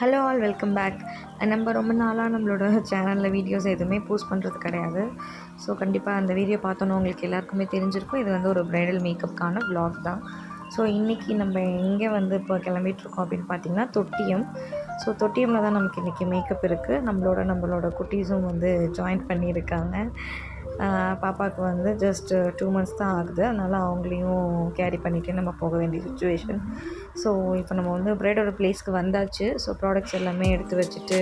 Hello all welcome back. நம்ம ரொம்ப நாளாக நம்மளோட சேனலில் வீடியோஸ் எதுவுமே போஸ்ட் பண்ணுறது கிடையாது. ஸோ கண்டிப்பாக அந்த வீடியோ பார்த்தோன்னா உங்களுக்கு எல்லாருக்குமே தெரிஞ்சிருக்கும். இது வந்து ஒரு ப்ரைடல் மேக்கப்க்கான வ்ளாக் தான். ஸோ இன்றைக்கி நம்ம எங்கே வந்து இப்போ கிளம்பிட்டுருக்கோம் அப்படின்னு பார்த்தீங்கன்னா தொட்டியம். ஸோ தொட்டியமில் தான் நமக்கு இன்றைக்கி மேக்கப் இருக்குது நம்மளோட நம்மளோட குட்டீஸும் வந்து ஜாயின் பண்ணியிருக்காங்க. பாப்பாவுக்கு வந்து ஜஸ்ட் டூ மந்த்ஸ் தான் ஆகுது. அதனால் அவங்களையும் கேரி பண்ணிகிட்டே நம்ம போக வேண்டிய சுச்சுவேஷன் ஸோ இப்போ நம்ம வந்து ப்ரைடோட பிளேஸ்க்கு வந்தாச்சு. ஸோ ப்ராடக்ட்ஸ் எல்லாமே எடுத்து வச்சுட்டு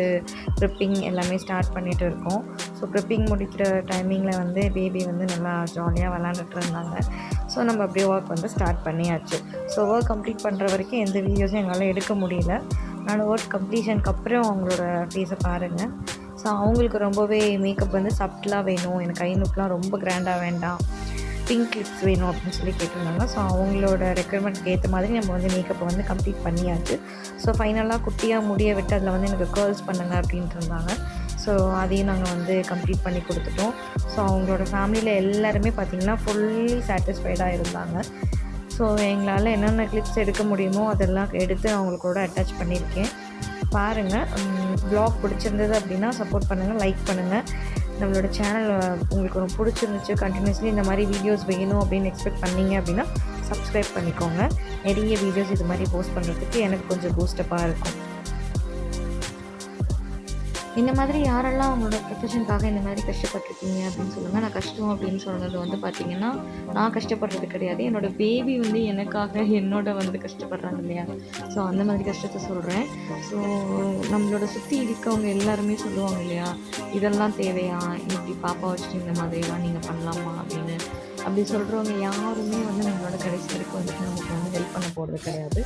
ப்ரிப்பிங் எல்லாமே ஸ்டார்ட் பண்ணிகிட்டு இருக்கோம். ஸோ ப்ரிப்பிங் முடிக்கிற டைமிங்கில் வந்து பேபி வந்து நல்லா ஜாலியாக விளாண்டுட்டு இருந்தாங்க. ஸோ நம்ம அப்படியே ஒர்க் வந்து ஸ்டார்ட் பண்ணியாச்சு. ஸோ ஒர்க் கம்ப்ளீட் பண்ணுற வரைக்கும் எந்த வீடியோஸும் எங்களால் எடுக்க முடியல. நான் ஒர்க் கம்ப்ளீஷனுக்கு அப்புறம் அவங்களோட ஃபேஸை பாருங்கள் ஸோ அவங்களுக்கு ரொம்பவே மேக்கப் வந்து சப்டலாக வேணும். எனக்கு ஐ லுக்லாம் ரொம்ப கிராண்டாக வேண்டாம். பிங்க் லிப்ஸ் வேணும் அப்படின்னு சொல்லி கேட்டிருந்தாங்க. ஸோ அவங்களோட ரெக்குயர்மெண்ட்க்கு ஏற்ற மாதிரி நம்ம வந்து மேக்கப்பை வந்து கம்ப்ளீட் பண்ணியாச்சு. ஸோ ஃபைனலாக குட்டியாக முடிய விட்டு அதில் வந்து எனக்கு கேர்ள்ஸ் பண்ணுங்க அப்படின்ட்டு இருந்தாங்க. ஸோ அதையும் நாங்கள் வந்து கம்ப்ளீட் பண்ணி கொடுத்துட்டோம். ஸோ அவங்களோட ஃபேமிலியில் எல்லாருமே பார்த்திங்கன்னா ஃபுல்லி சாட்டிஸ்ஃபைடாக இருந்தாங்க. ஸோ எங்களால் என்னென்ன கிளிப்ஸ் எடுக்க முடியுமோ அதெல்லாம் எடுத்து அவங்களுக்கூட அட்டாச் பண்ணியிருக்கேன். பாருங்கள் ப்ளாக் பிடிச்சிருந்தது அப்படின்னா சப்போர்ட் பண்ணுங்கள் லைக் பண்ணுங்கள் நம்மளோட சேனல் உங்களுக்கு ரொம்ப பிடிச்சிருந்துச்சு கண்டினியூஸ்லி இந்த மாதிரி வீடியோஸ் வேணும் அப்படின்னு எக்ஸ்பெக்ட் பண்ணீங்க அப்படின்னா சப்ஸ்கிரைப் பண்ணிக்கோங்க. நிறைய வீடியோஸ் இது மாதிரி போஸ்ட் பண்ணுறதுக்கு எனக்கு கொஞ்சம் பூஸ்டப்பாக இருக்கும். இந்த மாதிரி யாரெல்லாம் அவங்களோட ப்ரொஃபஷனுக்காக இந்த மாதிரி கஷ்டப்பட்டுருக்கீங்க அப்படின்னு சொல்லுங்கள் நான் கஷ்டம் அப்படின்னு சொன்னது வந்து பார்த்தீங்கன்னா நான் கஷ்டப்படுறது கிடையாது. என்னோடய பேபி வந்து எனக்காக என்னோட வந்து கஷ்டப்படுறாங்க இல்லையா? ஸோ அந்த மாதிரி கஷ்டத்தை சொல்கிறேன் ஸோ நம்மளோட சுற்றி இருக்கவங்க எல்லாருமே சொல்லுவாங்க இல்லையா? இதெல்லாம் தேவையா? இப்படி பாப்பா வச்சுட்டு இந்த மாதிரிலாம் நீங்கள் பண்ணலாமா அப்படின்னு. அப்படி சொல்கிறவங்க யாருமே வந்து நம்மளோட கடைசி வரைக்கும் வந்துட்டு நமக்கு வந்து ஹெல்ப் பண்ண போகிறது கிடையாது.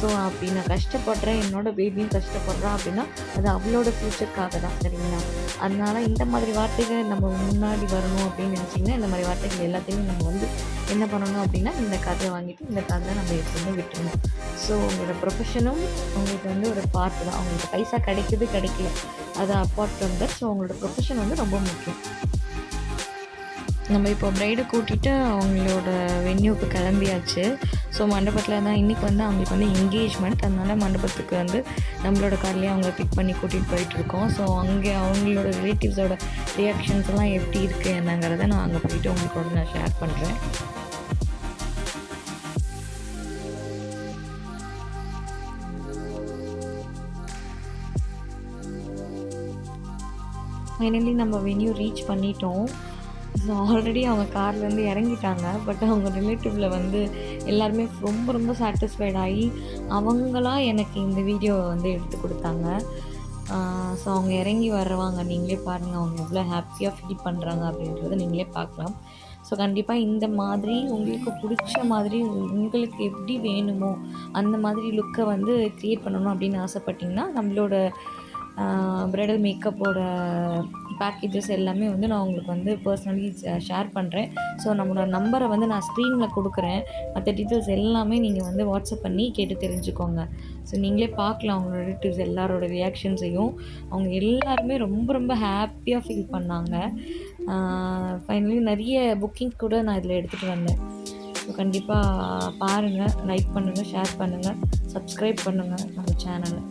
ஸோ அப்படி நான் கஷ்டப்படுறேன் என்னோட பேபியும் கஷ்டப்படுறான் அப்படின்னா அது அவளோட ஃப்யூச்சருக்காக தான் சரிங்களா? அதனால இந்த மாதிரி வார்த்தைகள் நம்ம முன்னாடி வரணும் அப்படின்னு நினச்சிங்கன்னா இந்த மாதிரி வார்த்தைகள் எல்லாத்தையுமே நம்ம வந்து என்ன பண்ணணும் அப்படின்னா இந்த கதையை வாங்கிட்டு இந்த கதையை நம்ம எப்பவுமே விட்டுருணும் ஸோ உங்களோட ப்ரொஃபஷனும் உங்களுக்கு வந்து ஒரு பார்ட் தான். அவங்களுக்கு பைசா கிடைக்குது கிடைக்கல. அது அப்பார்ட் ஃப்ரம் தட் ஸோ உங்களோட ப்ரொஃபஷன் வந்து ரொம்ப முக்கியம். நம்ம இப்போ ப்ரைடை கூட்டிகிட்டு அவங்களோட வென்யூக்கு கிளம்பியாச்சு. ஸோ மண்டபத்தில் தான் இன்றைக்கி வந்து அவங்களுக்கு வந்து என்கேஜ்மெண்ட் அதனால மண்டபத்துக்கு வந்து நம்மளோட கார்லேயே அவங்க பிக் பண்ணி கூட்டிகிட்டு போயிட்டுருக்கோம் ஸோ அங்கே அவங்களோட ரிலேட்டிவ்ஸோட ரியாக்ஷன்ஸ் எல்லாம் எப்படி இருக்குது என்னங்கிறத நான் அங்கே போயிட்டு உங்களோட நான் ஷேர் பண்ணுறேன் ஃபைனலி நம்ம வென்யூ ரீச் பண்ணிட்டோம். ஸோ ஆல்ரெடி அவங்க கார்லேருந்து இறங்கிட்டாங்க. பட் அவங்க ரிலேட்டிவில் வந்து எல்லாருமே ரொம்ப ரொம்ப சாட்டிஸ்ஃபைட் ஆகி அவங்களா எனக்கு இந்த வீடியோவை வந்து எடுத்து கொடுத்தாங்க. ஸோ அவங்க இறங்கி வருவாங்க நீங்களே பாருங்கள் அவங்க எவ்வளோ ஹாப்பியாக ஃபீல் பண்ணுறாங்க அப்படின்றத நீங்களே பார்க்கலாம். ஸோ கண்டிப்பாக இந்த மாதிரி உங்களுக்கு பிடிச்ச மாதிரி உங்களுக்கு எப்படி வேணுமோ அந்த மாதிரி லுக்கை வந்து க்ரியேட் பண்ணணும் அப்படின்னு ஆசைப்பட்டிங்கன்னா நம்மளோட ப்ரைடல் மேக்கப்போட பேக்கேஜஸ் எல்லாமே வந்து நான் உங்களுக்கு வந்து பர்சனலி ஷேர் பண்ணுறேன் ஸோ நம்மளோட நம்பரை வந்து நான் ஸ்க்ரீனில் கொடுக்குறேன். மற்ற டீட்டெயில்ஸ் எல்லாமே நீங்கள் வந்து வாட்ஸ்அப் பண்ணி கேட்டு தெரிஞ்சுக்கோங்க. ஸோ நீங்களே பார்க்கலாம் அவங்களோட ரிலேட்டிவ்ஸ் எல்லாரோட ரியாக்ஷன்ஸையும் அவங்க எல்லாருமே ரொம்ப ரொம்ப ஹாப்பியாக ஃபீல் பண்ணாங்க. ஃபைனலி நிறைய புக்கிங்ஸ் கூட நான் இதில் எடுத்துகிட்டு வந்தேன். ஸோ கண்டிப்பாக பாருங்கள் லைக் பண்ணுங்கள் ஷேர் பண்ணுங்கள் சப்ஸ்கிரைப் பண்ணுங்கள் நம்ம சேனலை